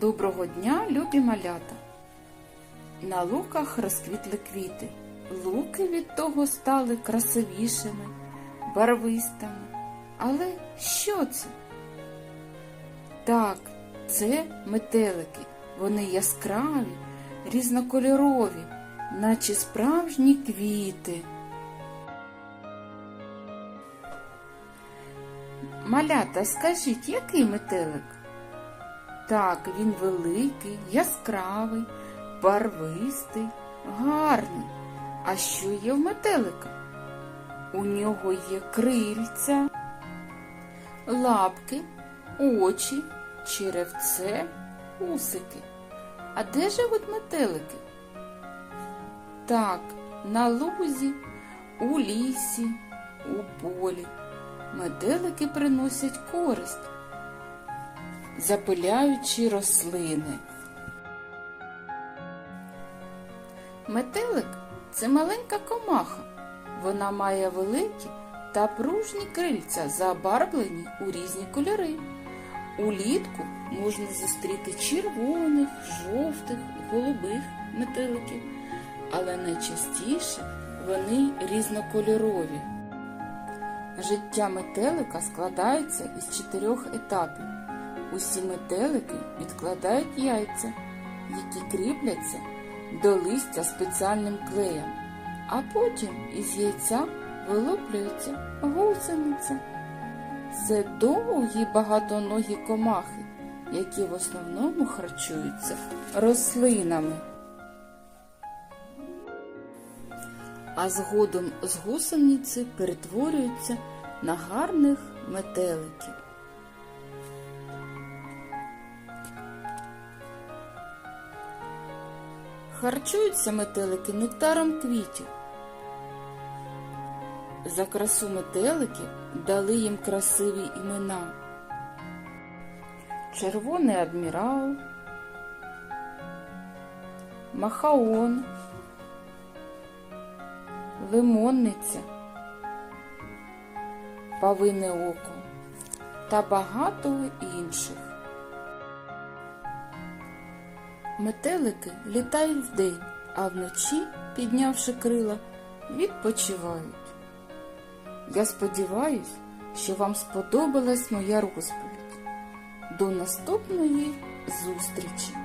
Доброго дня, любі малята! На луках розквітли квіти. Луки від того стали красивішими, барвистими. Але що це? Так, це метелики. Вони яскраві, різнокольорові, наче справжні квіти. Малята, скажіть, який метелик? Так, він великий, яскравий, барвистий, гарний. А що є в метелика? У нього є крильця, лапки, очі, черевце, усики. А де живуть метелики? Так, на лузі, у лісі, у полі. Метелики приносять користь запиляючи рослини. Метелик це маленька комаха. Вона має великі та пружні крильця, забарвлені у різні кольори. Улітку можна зустріти червоних, жовтих, голубих метеликів, але найчастіше вони різнокольорові. Життя метелика складається із чотирьох етапів. Усі метелики відкладають яйця, які кріпляться до листя спеціальним клеєм, а потім із яйця вилуплюється гусениця. Це довгі багатоногі комахи, які в основному харчуються рослинами. А згодом з гусениці перетворюються на гарних метеликів. Харчуються метелики нектаром квітів. За красу метеликів дали їм красиві імена. Червоний адмірал, Махаон, Лимонниця, Павине око та багато інших. Метелики літають вдень, а вночі, піднявши крила, відпочивають. Я сподіваюсь, що вам сподобалась моя розповідь. До наступної зустрічі!